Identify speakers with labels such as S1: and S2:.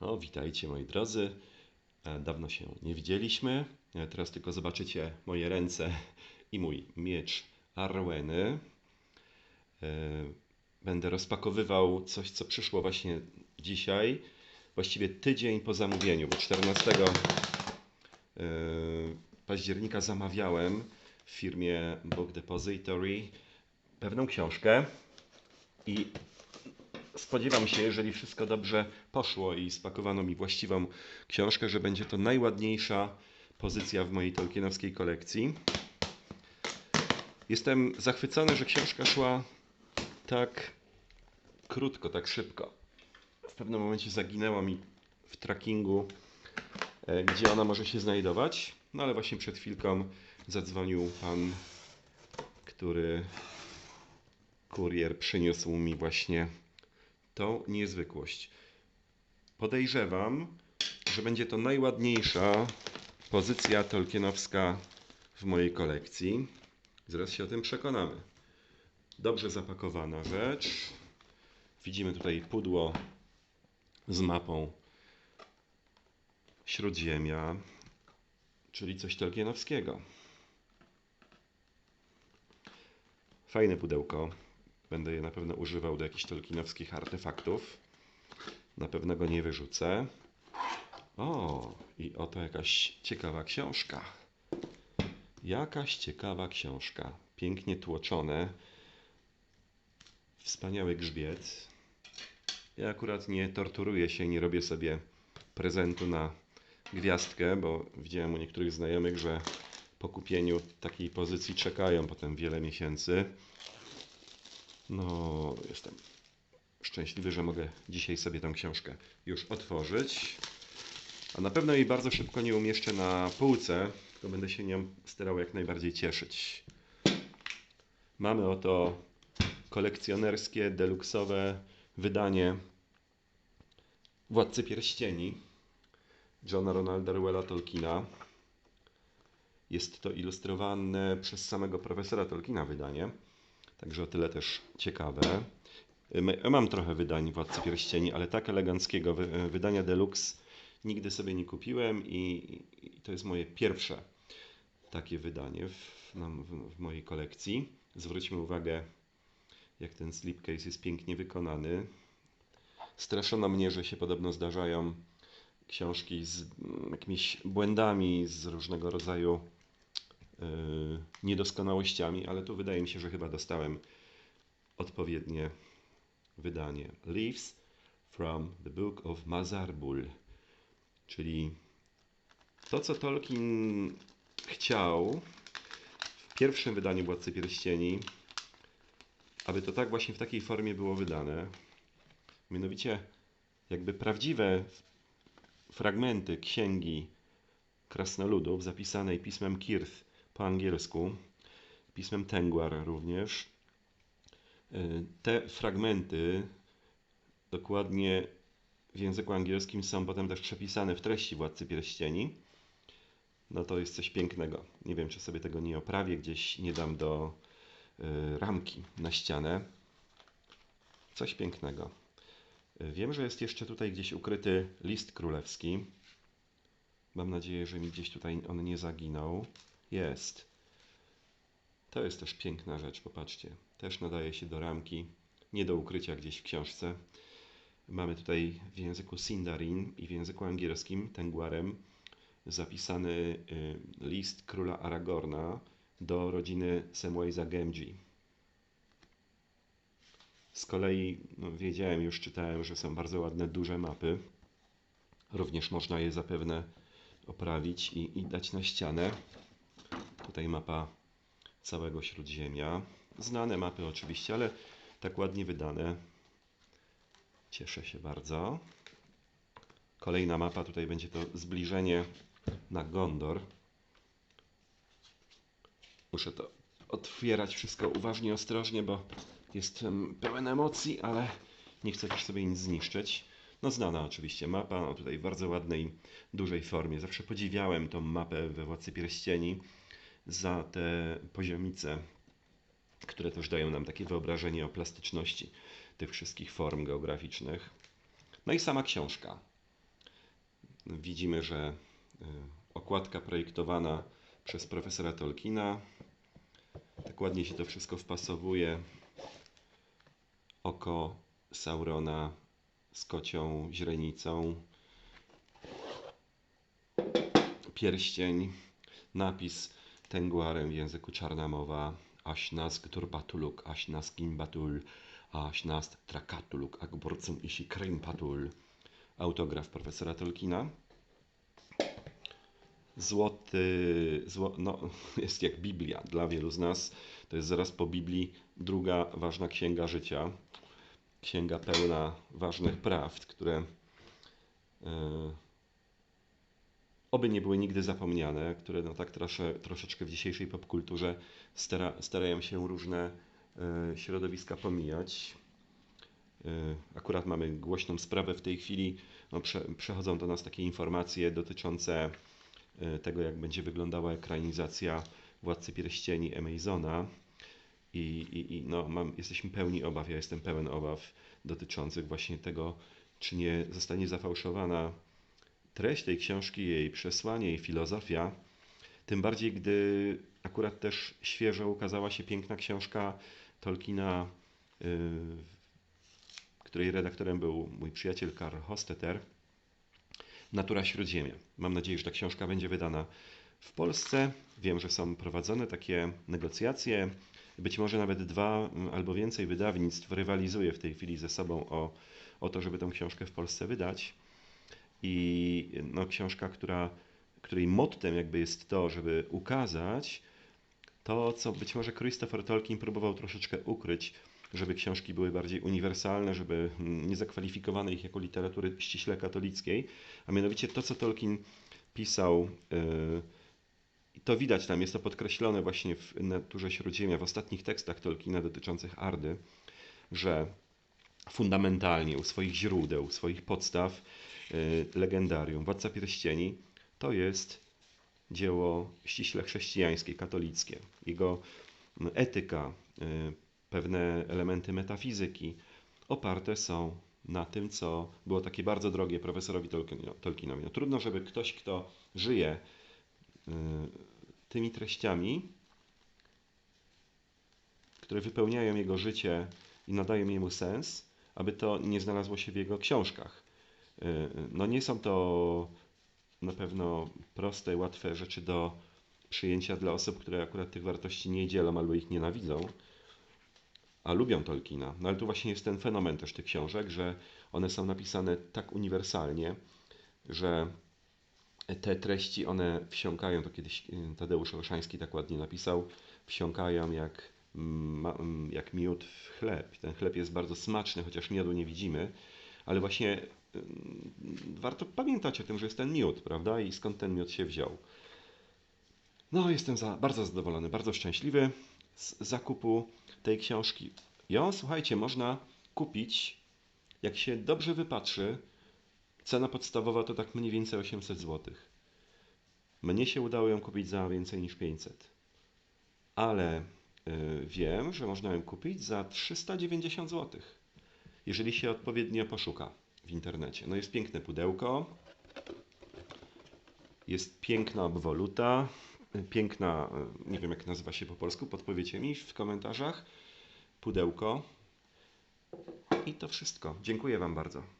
S1: O, witajcie moi drodzy. E, Dawno się nie widzieliśmy. E, Teraz tylko zobaczycie moje ręce i mój miecz Arweny. E, Będę rozpakowywał coś, co przyszło właśnie dzisiaj. Właściwie tydzień po zamówieniu, bo 14 e, października zamawiałem w firmie Book Depository pewną książkę i spodziewam się, jeżeli wszystko dobrze poszło i spakowano mi właściwą książkę, że będzie to najładniejsza pozycja w mojej tolkienowskiej kolekcji. Jestem zachwycony, że książka szła tak krótko, tak szybko. W pewnym momencie zaginęła mi w trackingu, e, gdzie ona może się znajdować. No ale właśnie przed chwilką zadzwonił pan, który kurier przyniósł mi właśnie tą niezwykłość. Podejrzewam, że będzie to najładniejsza pozycja tolkienowska w mojej kolekcji. Zaraz się o tym przekonamy. Dobrze zapakowana rzecz. Widzimy tutaj pudło z mapą Śródziemia, czyli coś tolkienowskiego. Fajne pudełko. Będę je na pewno używał do jakichś tolkienowskich artefaktów. Na pewno go nie wyrzucę. O, i oto jakaś ciekawa książka. Jakaś ciekawa książka. Pięknie tłoczone. Wspaniały grzbiet. Ja akurat nie torturuję się, nie robię sobie prezentu na gwiazdkę, bo widziałem u niektórych znajomych, że po kupieniu takiej pozycji czekają potem wiele miesięcy. No, jestem szczęśliwy, że mogę dzisiaj sobie tę książkę już otworzyć. A na pewno jej bardzo szybko nie umieszczę na półce, tylko będę się nią starał jak najbardziej cieszyć. Mamy oto kolekcjonerskie, deluksowe wydanie Władcy Pierścieni Johna Ronalda Reuela Tolkiena. Jest to ilustrowane przez samego profesora Tolkiena wydanie, także o tyle też ciekawe. My- Mam trochę wydań Władcy Pierścieni, ale tak eleganckiego wy- wydania deluxe nigdy sobie nie kupiłem i, to jest moje pierwsze takie wydanie w, w, w mojej kolekcji. Zwróćmy uwagę, jak ten slipcase jest pięknie wykonany. Straszono mnie, że się podobno zdarzają książki z mm, jakimiś błędami, z różnego rodzaju niedoskonałościami, ale tu wydaje mi się, że chyba dostałem odpowiednie wydanie. Leaves from the Book of Mazarbul, czyli to, co Tolkien chciał w pierwszym wydaniu Władcy Pierścieni, aby to tak właśnie w takiej formie było wydane. Mianowicie, jakby prawdziwe fragmenty księgi krasnoludów zapisanej pismem Kirth po angielsku, pismem Tengwar również. Y, Te fragmenty dokładnie w języku angielskim są potem też przepisane w treści Władcy Pierścieni. No to jest coś pięknego. Nie wiem, czy sobie tego nie oprawię, gdzieś nie dam do y, ramki na ścianę. Coś pięknego. Y, Wiem, że jest jeszcze tutaj gdzieś ukryty list królewski. Mam nadzieję, że mi gdzieś tutaj on nie zaginął. Jest. To jest też piękna rzecz, popatrzcie. Też nadaje się do ramki, nie do ukrycia gdzieś w książce. Mamy tutaj w języku Sindarin i w języku angielskim, Tengwarem, zapisany y, list króla Aragorna do rodziny Samwayza Gamgee. Z kolei no, wiedziałem, już czytałem, że są bardzo ładne, duże mapy. Również można je zapewne oprawić i, i dać na ścianę. Tutaj mapa całego Śródziemia. Znane mapy oczywiście, ale tak ładnie wydane. Cieszę się bardzo. Kolejna mapa, tutaj będzie to zbliżenie na Gondor. Muszę to otwierać wszystko uważnie, ostrożnie, bo jestem pełen emocji, ale nie chcę też sobie nic zniszczyć. No znana oczywiście mapa, no tutaj w bardzo ładnej, dużej formie. Zawsze podziwiałem tą mapę we Władcy Pierścieni za te poziomice, które też dają nam takie wyobrażenie o plastyczności tych wszystkich form geograficznych. No i sama książka. Widzimy, że y, okładka projektowana przez profesora Tolkiena. Tak ładnie się to wszystko wpasowuje. Oko Saurona z kocią źrenicą. Pierścień. Napis tęguarem w języku czarna mowa. Aśnask turbatuluk, aśnask imbatul, aśnast trakatuluk, akborcum isi krimpatul. Autograf profesora Tolkiena. Złoty, zło, no, jest jak Biblia dla wielu z nas. To jest zaraz po Biblii druga ważna księga życia. Księga pełna ważnych prawd, które e, oby nie były nigdy zapomniane, które no tak trosze, troszeczkę w dzisiejszej popkulturze stara, starają się różne e, środowiska pomijać. E, Akurat mamy głośną sprawę w tej chwili. No, prze, przechodzą do nas takie informacje dotyczące tego, jak będzie wyglądała ekranizacja Władcy Pierścieni Amazona. I, i, i no, mam, jesteśmy pełni obaw, ja jestem pełen obaw dotyczących właśnie tego, czy nie zostanie zafałszowana treść tej książki, jej przesłanie, jej filozofia. Tym bardziej, gdy akurat też świeżo ukazała się piękna książka Tolkiena, y, której redaktorem był mój przyjaciel Karl Hostetter. Natura Śródziemia. Mam nadzieję, że ta książka będzie wydana w Polsce. Wiem, że są prowadzone takie negocjacje. Być może nawet dwa mm, albo więcej wydawnictw rywalizuje w tej chwili ze sobą o, o to, żeby tę książkę w Polsce wydać. I no, książka, która, której mottem jakby jest to, żeby ukazać to, co być może Christopher Tolkien próbował troszeczkę ukryć, żeby książki były bardziej uniwersalne, żeby mm, nie zakwalifikowano ich jako literatury ściśle katolickiej, a mianowicie to, co Tolkien pisał, yy, to widać tam, jest to podkreślone właśnie w Naturze Śródziemia, w ostatnich tekstach Tolkiena dotyczących Ardy, że fundamentalnie u swoich źródeł, u swoich podstaw yy, legendarium Władca Pierścieni to jest dzieło ściśle chrześcijańskie, katolickie. Jego etyka, yy, pewne elementy metafizyki oparte są na tym, co było takie bardzo drogie profesorowi Tolkienowi. No, trudno, żeby ktoś, kto żyje y, tymi treściami, które wypełniają jego życie i nadają jemu sens, aby to nie znalazło się w jego książkach. Y, No nie są to na pewno proste, łatwe rzeczy do przyjęcia dla osób, które akurat tych wartości nie dzielą albo ich nienawidzą a lubią Tolkiena. No ale tu właśnie jest ten fenomen też tych książek, że one są napisane tak uniwersalnie, że te treści, one wsiąkają, to kiedyś y, Tadeusz Olszański tak ładnie napisał, wsiąkają jak, jak miód w chleb. Ten chleb jest bardzo smaczny, chociaż miodu nie widzimy, ale właśnie y, warto pamiętać o tym, że jest ten miód, prawda? I skąd ten miód się wziął. No, jestem za, bardzo zadowolony, bardzo szczęśliwy z zakupu tej książki. Ją, słuchajcie, można kupić, jak się dobrze wypatrzy. Cena podstawowa to tak mniej więcej 800 zł. Mnie się udało ją kupić za więcej niż 500. Ale y, wiem, że można ją kupić za 390 zł. Jeżeli się odpowiednio poszuka w internecie. No jest piękne pudełko. Jest piękna obwoluta piękna, e, nie wiem jak nazywa się po polsku, podpowiecie mi w komentarzach, pudełko. I to wszystko. Dziękuję Wam bardzo.